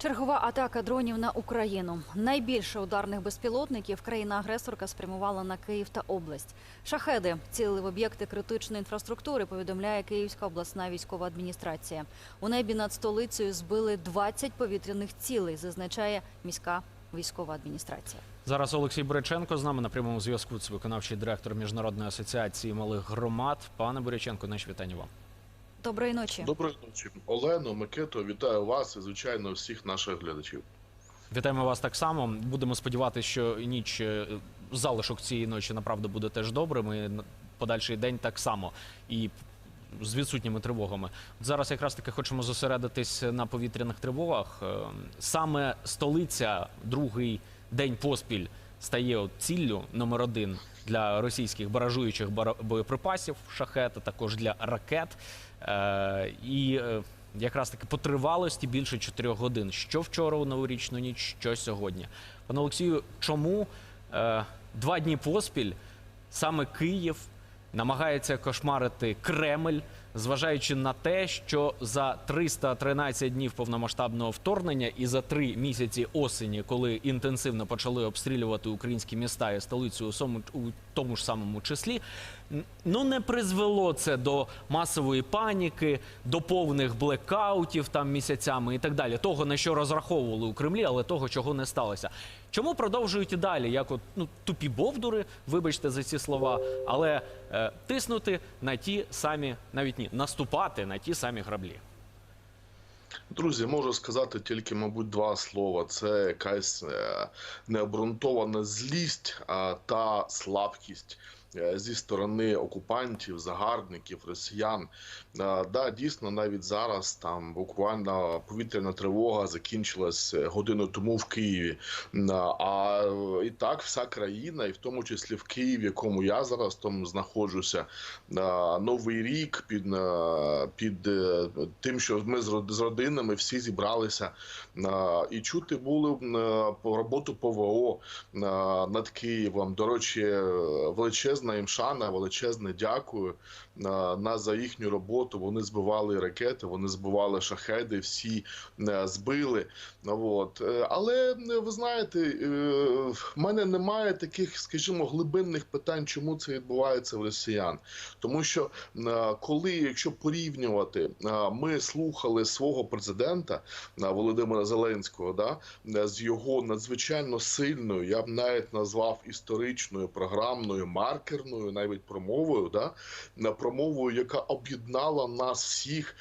Чергова атака дронів на Україну. Найбільше ударних безпілотників країна-агресорка спрямувала на Київ та область. Шахеди цілили в об'єкти критичної інфраструктури, повідомляє Київська обласна військова адміністрація. У небі над столицею збили 20 повітряних цілей, зазначає міська військова адміністрація. Зараз Олексій Боряченко з нами на прямому зв'язку. Це виконавчий директор міжнародної асоціації малих громад. Пане Боряченко, наші вітання вам. Доброї ночі. Доброї ночі, Олено, Микито, вітаю вас і звичайно всіх наших глядачів. Вітаємо вас так само. Будемо сподіватися, що ніч е, залишок цієї ночі направду буде теж добрим. І на- подальший день так само. І з відсутніми тривогами. От Зараз якраз таки хочемо зосередитись на повітряних тривогах. Е, Саме столиця другий день поспіль стає от ціллю номер один для російських баражуючих бара- боєприпасів шахет, а також для ракет. Е, І е, якраз таки по тривалості більше 4 годин. Що вчора у новорічну ніч, що сьогодні. Пане Олексію, чому е, два дні поспіль саме Київ намагається кошмарити Кремль, зважаючи на те, що за 313 днів повномасштабного вторгнення і за три місяці осені, коли інтенсивно почали обстрілювати українські міста і столицю у сому- у тому ж самому числі, ну не призвело це до масової паніки, до повних блекаутів там місяцями і так далі. Того на що розраховували у Кремлі, але того, чого не сталося. Чому продовжують і далі, як от ну тупі бовдури, вибачте за ці слова, але е, тиснути на ті самі, навіть ні, наступати на ті самі граблі. Друзі, можу сказати тільки, мабуть, два слова: це якась е, необґрунтована злість та слабкість. Е, Зі сторони окупантів, загарбників, росіян, Е, да, дійсно, навіть зараз там буквально повітряна тривога закінчилась е, годину тому в Києві. А і так вся країна, і в тому числі в Києві, в якому я зараз там знаходжуся, новий рік під, під тим, що ми з родинами всі зібралися і чути були е, роботу ПВО над Києвом. До речі, е, величезна їм шана, величезне дякую на за їхню роботу. Вони збивали ракети, вони збивали шахеди, всі е, збили. От. Е, Але е, ви знаєте, в мене немає таких, скажімо, глибинних питань, чому це відбувається в росіян. Тому що коли, якщо порівнювати, ми слухали свого президента Володимира Зеленського, да, з його надзвичайно сильною, я б навіть назвав історичною, програмною, маркерною, навіть промовою, да, промовою, яка об'єднала нас всіх,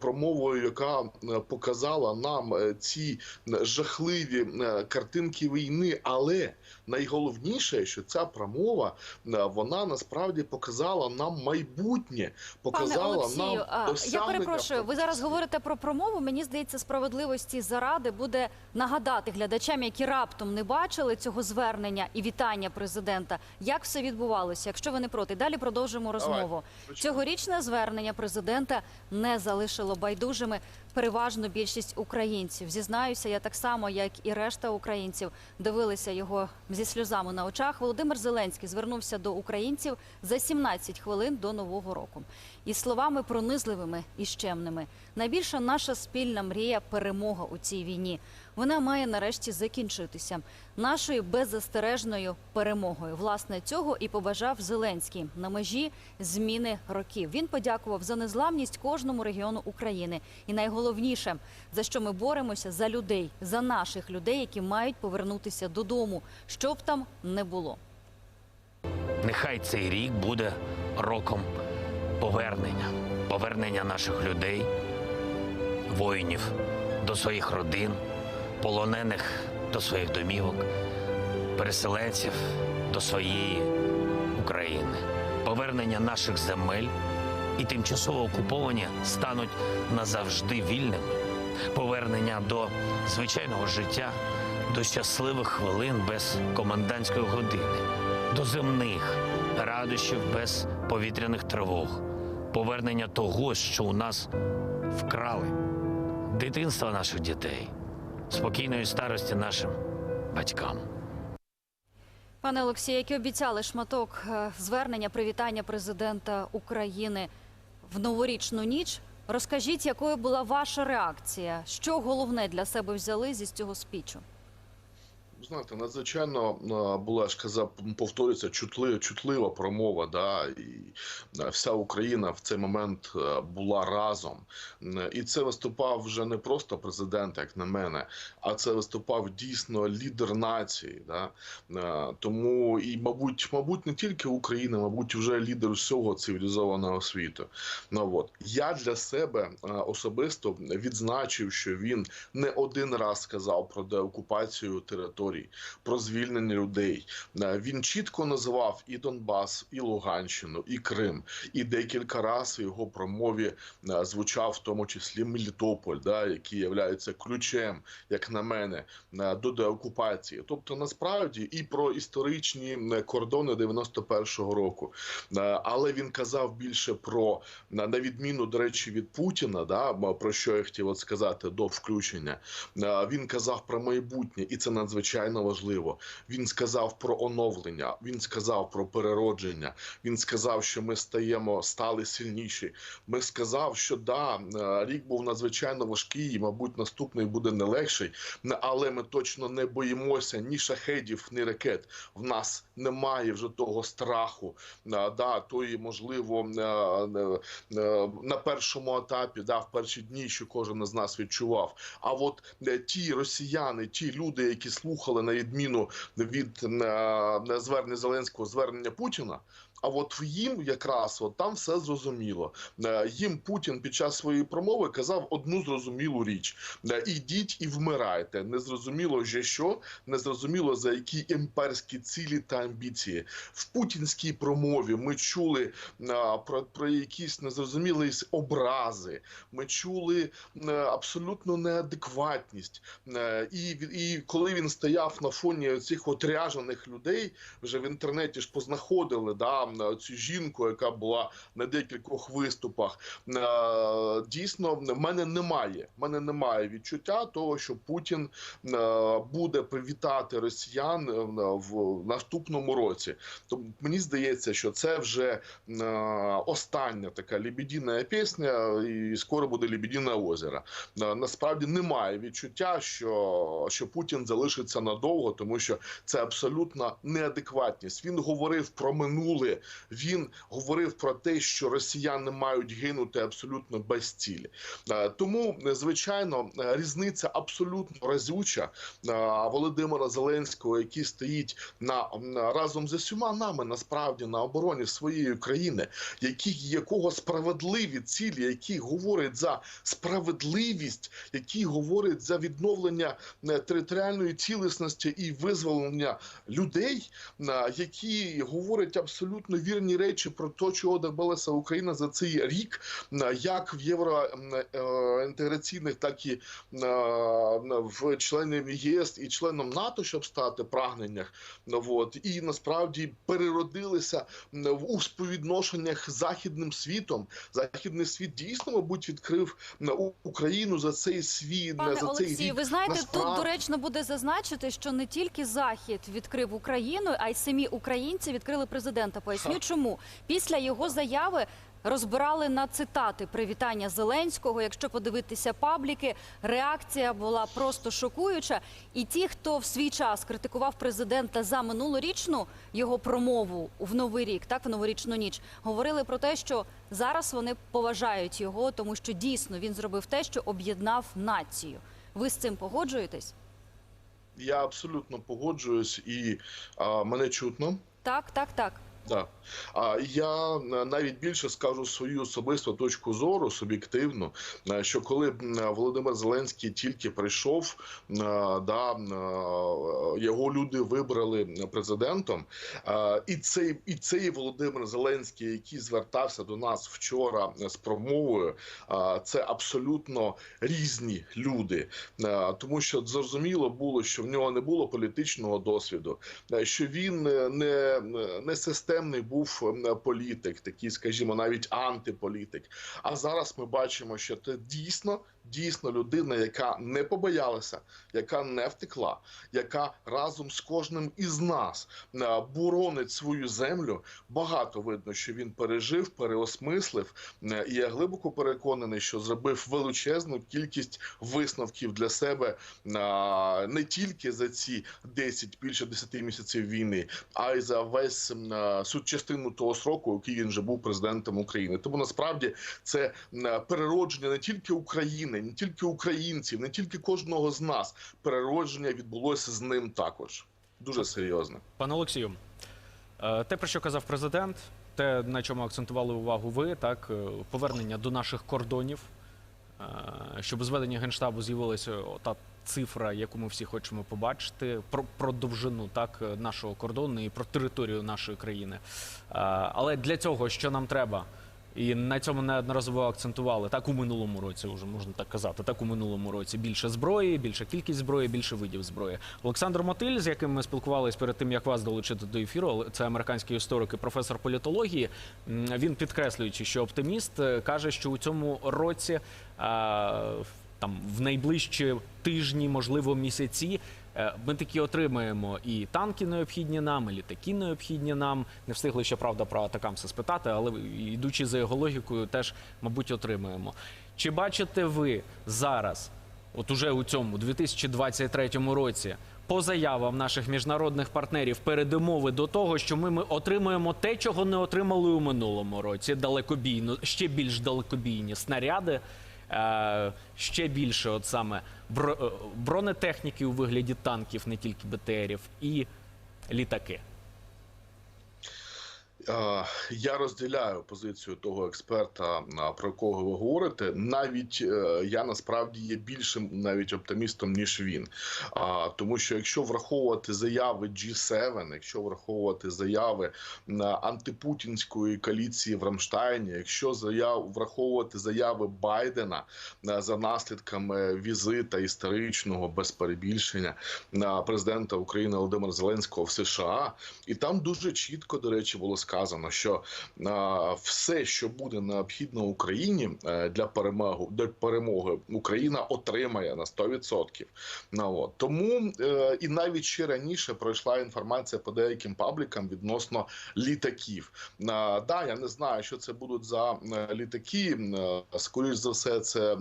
промовою, яка е, показала нам е, ці е, жахливі картинки війни, але найголовніше, що ця промова е, вона насправді показала нам майбутнє, Пане показала Олексію, нам я перепрошую. Ви зараз говорите про промову. Мені здається, справедливості заради буде нагадати глядачам, які раптом не бачили цього звернення і вітання президента. Як все відбувалося? Якщо ви не проти, далі продовжимо розмову. звичайно. Цьогорічне звернення президента не залишило байдужими переважну більшість українців. Зізнаюся, я так само, як і решта українців, дивилися його зі сльозами на очах. Володимир Зеленський звернувся до українців за 17 хвилин до нового року із словами пронизливими і щемними. Найбільша наша спільна мрія перемога у цій війні. Вона має нарешті закінчитися нашою беззастережною перемогою. Власне цього і побажав Зеленський на межі зміни років. Він подякував за незламність кожному регіону України, і найголовніше за що ми боремося за людей, за наших людей, які мають повернутися додому, що б там не було. Нехай цей рік буде роком повернення, повернення наших людей, воїнів до своїх родин, полонених до своїх домівок, переселенців до своєї України, повернення наших земель і тимчасово окуповані стануть назавжди вільними, повернення до звичайного життя, до щасливих хвилин без комендантської години до земних радощів без повітряних тривог, повернення того, що у нас вкрали, дитинства наших дітей, спокійної старості нашим батькам. Пане Олексію, як і обіцяли, шматок е, звернення привітання президента України в новорічну ніч Розкажіть, якою була ваша реакція? Що головне для себе взяли зі цього спічу? Знаєте, надзвичайно е, була ж казав, повторюється чутлива, чутлива промова. Да, і е, вся Україна в цей момент е, була разом. І це виступав вже не просто президент, як на мене, а це виступав дійсно лідер нації. Да? Тому і, мабуть, мабуть, не тільки Україна, мабуть, вже лідер всього цивілізованого світу. Ну от я для себе особисто відзначив, що він не один раз сказав про деокупацію територій, про звільнення людей. Е, Він чітко називав і Донбас, і Луганщину, і Крим. І декілька разів його промові е, звучав в тому числі Мелітополь, да, який є ключем, як на мене, е, до деокупації. Тобто, насправді і про історичні кордони 91-го року. Але він казав більше про на відміну, до речі, від Путіна, да про що я хотів от сказати до включення. Він казав про майбутнє, і це надзвичайно важливо. Він сказав про оновлення, він сказав про переродження. Він сказав, що ми стаємо стали сильніші. Ми сказав, що да, е, рік був надзвичайно важкий, і, мабуть, наступний буде не легший. Але ми точно не боїмося ні шахедів, ні ракет. В нас немає вже того страху, е, да, тої можливо е, е, на першому етапі, да, в перші дні, що кожен з нас відчував. А от ті росіяни, ті люди, які слухали на відміну від звернення Зеленського, звернення Путіна. А от їм якраз от там все зрозуміло. Е, Їм Путін під час своєї промови казав одну зрозумілу річ: Е, ідіть і вмирайте. Незрозуміло вже що, незрозуміло за які імперські цілі та амбіції. В путінській промові ми чули е, про, про якісь незрозумілі образи. Ми чули абсолютну неадекватність. І, і коли він стояв на фоні цих от ряжених людей, вже в інтернеті ж познаходили да, м, цю жінку, яка була на декількох виступах. Е, Дійсно, в мене немає. В мене немає відчуття того, що Путін е, буде привітати росіян е, в наступному році. Тому мені здається, що це вже остання така лебедіна пісня, і скоро буде лебедіне озеро. Насправді немає відчуття, що, що Путін залишиться надовго, тому що це абсолютна неадекватність. Він говорив про минуле, він говорив про те, що росіяни мають гинути абсолютно без цілі. Е, Тому, звичайно, е, різниця абсолютно разюча е, Володимира Зеленського, який стоїть на разом з усіма нами насправді на обороні своєї країни, який якого справедливі цілі, які говорять за справедливість, які говорять за відновлення територіальної цілісності і визволення людей, які говорять абсолютно вірні речі про те, чого добилася Україна за цей рік, е, як в євроінтеграційних, так і е, в членів ЄС і членом НАТО, щоб стати прагненнях. Ну, от, і насправді переродилися в- у співвідношеннях з західним світом. Західний світ дійсно, мабуть, відкрив Україну за цей світ Пане за цей Олексію, рік. ви знаєте, тут доречно буде зазначити, що не тільки Захід відкрив Україну, а й самі українці відкрили президента. Поясню, чому після його заяви. Розбирали на цитати привітання Зеленського. Якщо подивитися пабліки, реакція була просто шокуюча. І ті, хто в свій час критикував президента за минулорічну його промову в новий рік, так в новорічну ніч, говорили про те, що зараз вони поважають його, тому що дійсно він зробив те, що об'єднав націю. Ви з цим погоджуєтесь? Я абсолютно погоджуюсь, і а, мене чутно. Так, так, так. Да. А я е, навіть більше скажу свою особисту точку зору суб'єктивну, е, що коли Володимир Зеленський тільки прийшов, е, да, е, його люди вибрали президентом, е, і цей, і цей Володимир Зеленський, який звертався до нас вчора з промовою, е, це абсолютно різні люди, Е, тому що зрозуміло було, що в нього не було політичного досвіду, е, що він е, не, не системний був е, політик, такий, скажімо, навіть антиполітик. А зараз ми бачимо, що це дійсно дійсно людина, яка не побоялася, яка не втекла, яка разом з кожним із нас е, боронить свою землю. Багато видно, що він пережив, переосмислив. Е, І я глибоко переконаний, що зробив величезну кількість висновків для себе е, не тільки за ці 10, більше 10 місяців війни, а й за весь суть частину того сроку, який він вже був президентом України. Тому насправді це переродження не тільки України, не тільки українців, не тільки кожного з нас. Переродження відбулося з ним також. Дуже серйозно. Пане Олексію, е, те, про що казав президент, те, на чому акцентували увагу ви, так, е, повернення до наших кордонів, е, щоб у зведенні Генштабу з'явилася та цифра, яку ми всі хочемо побачити, про, про довжину так, нашого кордону і про територію нашої країни. Але для цього, що нам треба? І на цьому неодноразово акцентували так у минулому році, вже можна так казати. Так у минулому році більше зброї, більша кількість зброї, більше видів зброї. Олександр Мотиль, з яким ми спілкувалися перед тим, як вас долучити до ефіру, це американський історик і професор політології. Він підкреслюючи, що оптиміст е, каже, що у цьому році там в найближчі тижні, можливо, місяці. Е, Ми таки отримаємо і танки необхідні нам, і літаки необхідні нам. Не встигли ще правда про атакамси спитати, але йдучи за його логікою, теж мабуть отримаємо. Чи бачите ви зараз, от уже у цьому 2023 році, по заявам наших міжнародних партнерів передумови до того, що ми, ми отримуємо те, чого не отримали у минулому році, далекобійно, ще більш далекобійні снаряди, е, ще більше, от саме бронетехніки у вигляді танків, не тільки БТРів, і літаки. Е, Я розділяю позицію того експерта, про якого ви говорите. Навіть е, я насправді є більшим навіть оптимістом ніж він. Тому, що якщо враховувати заяви G7, якщо враховувати заяви антипутінської коаліції в Рамштайні, якщо заяв враховувати заяви Байдена за наслідками візита історичного без перебільшення президента України Володимира Зеленського в США, і там дуже чітко, до речі, було сказано, що а, все, що буде необхідно Україні е, для перемоги, для перемоги, Україна отримає на 100%. Ну, от. Тому е, і навіть ще раніше пройшла інформація по деяким паблікам відносно літаків. Да, я не знаю, що це будуть за е, літаки. Е, Скоріш за все, це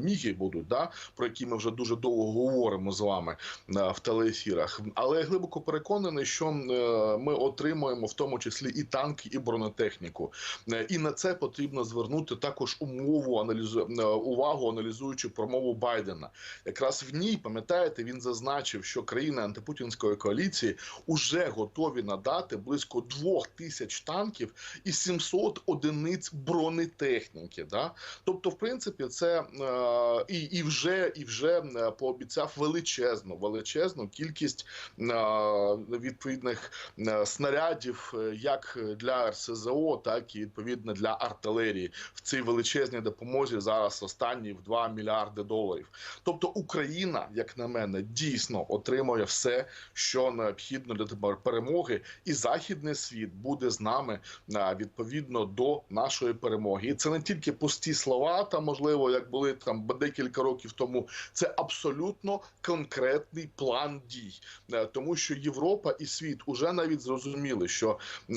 міги будуть, да, про які ми вже дуже довго говоримо з вами в телеефірах. Але я глибоко переконаний, що ми отримуємо в тому числі і танки, і бронетехніку. Е, І на це потрібно звернути також умову аналізу е, увагу, аналізуючи промову Байдена. Якраз в ній пам'ятаєте, він зазначив, що країни антипутінської коаліції уже готові надати близько двох тисяч танків і 700 одиниць бронетехніки. Да? Тобто, в принципі, це е, і, і вже і вже пообіцяв величезну, величезну кількість відповідних снарядів, як для РСЗО, так і відповідно для артилерії в цій величезній допомозі зараз останні в 2 мільярди доларів. Тобто Україна, як на мене, дійсно отримує все, що необхідно для перемоги, і західний світ буде з нами відповідно до нашої перемоги. І це не тільки пусті слова, там можливо, як були там декілька років тому. Це абсолютно конкретний план дій, Е, тому що Європа і світ уже навіть зрозуміли, що е,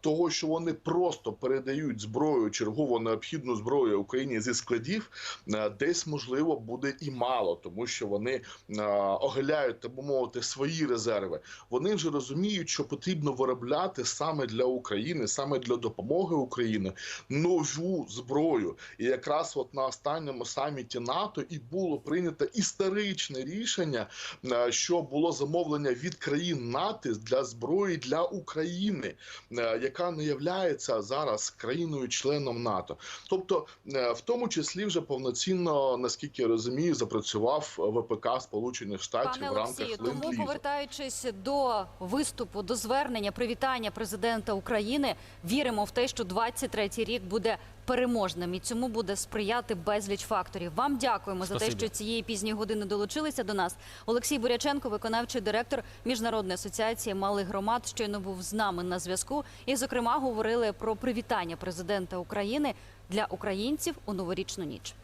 того, що вони просто передають зброю, чергово необхідну зброю Україні зі складів, е, десь можливо буде і мало, тому що вони е, оголяють так би мовити свої резерви. Вони вже розуміють, що потрібно виробляти саме для України, саме для допомоги Україні нову зброю. І якраз от на останньому саміті НАТО і було прийнято історичне рішення, е, що було замовлення від країн НАТО для зброї для України, яка не являється зараз країною-членом НАТО. Тобто, е, в тому числі вже повноцінно, наскільки я розумію, запрацював ВПК Сполучених Штатів Пане в рамках Олексію, тому повертаючись до виступу, до звернення, привітання президента України, віримо в те, що 23-й рік буде переможним і цьому буде сприяти безліч факторів. Вам дякуємо за те, що цієї пізньої години долучилися до нас. Олексій Буряченко, виконавчий директор міжнародної асоціації малих громад, щойно був з нами на зв'язку. І, зокрема, говорили про привітання президента України для українців у новорічну ніч.